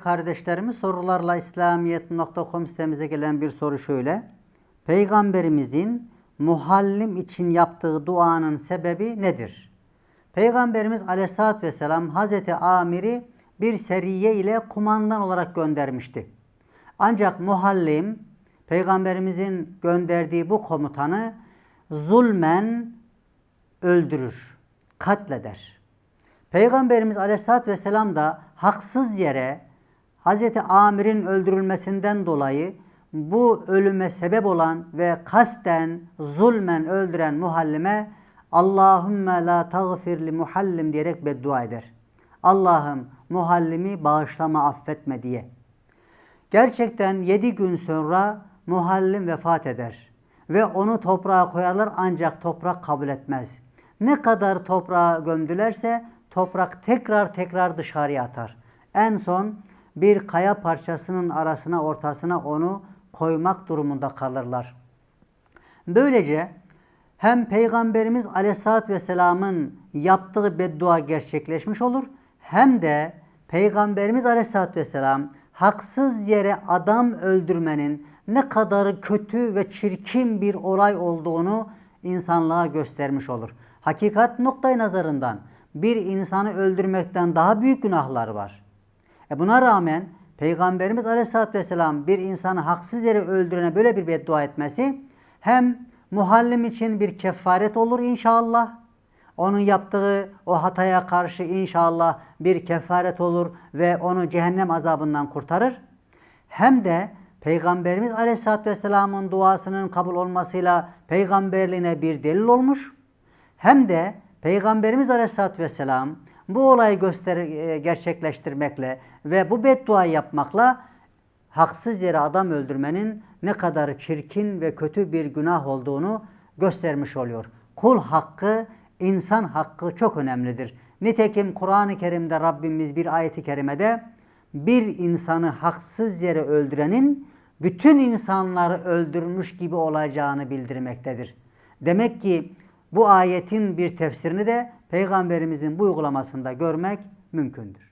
kardeşlerimiz sorularla İslamiyet.com sitemize gelen bir soru şöyle. Peygamberimizin muhallim için yaptığı duanın sebebi nedir? Peygamberimiz Aleyhisselatü Vesselam Hazreti Amir'i bir seriye ile kumandan olarak göndermişti. Ancak muhallim Peygamberimizin gönderdiği bu komutanı zulmen öldürür, katleder. Peygamberimiz Aleyhisselatü Vesselam da haksız yere Hazreti Amir'in öldürülmesinden dolayı bu ölüme sebep olan ve kasten zulmen öldüren muhallime Allahümme la tağfir li muhallim diyerek beddua eder. Allah'ım muhallimi bağışlama affetme diye. Gerçekten yedi gün sonra muhallim vefat eder. Ve onu toprağa koyarlar ancak toprak kabul etmez. Ne kadar toprağa gömdülerse toprak tekrar tekrar dışarıya atar. En son bir kaya parçasının arasına ortasına onu koymak durumunda kalırlar. Böylece hem Peygamberimiz Aleyhisselatü Vesselam'ın yaptığı beddua gerçekleşmiş olur hem de Peygamberimiz Aleyhisselatü Vesselam haksız yere adam öldürmenin ne kadar kötü ve çirkin bir olay olduğunu insanlığa göstermiş olur. Hakikat noktayı nazarından bir insanı öldürmekten daha büyük günahlar var. E buna rağmen Peygamberimiz Aleyhisselatü Vesselam bir insanı haksız yere öldürene böyle bir beddua etmesi hem muhallim için bir kefaret olur inşallah. Onun yaptığı o hataya karşı inşallah bir kefaret olur ve onu cehennem azabından kurtarır. Hem de Peygamberimiz Aleyhisselatü Vesselam'ın duasının kabul olmasıyla peygamberliğine bir delil olmuş. Hem de Peygamberimiz Aleyhisselatü Vesselam bu olayı göster e, gerçekleştirmekle ve bu beddua yapmakla haksız yere adam öldürmenin ne kadar çirkin ve kötü bir günah olduğunu göstermiş oluyor. Kul hakkı, insan hakkı çok önemlidir. Nitekim Kur'an-ı Kerim'de Rabbimiz bir ayeti kerimede bir insanı haksız yere öldürenin bütün insanları öldürmüş gibi olacağını bildirmektedir. Demek ki bu ayetin bir tefsirini de Peygamberimizin bu uygulamasında görmek mümkündür.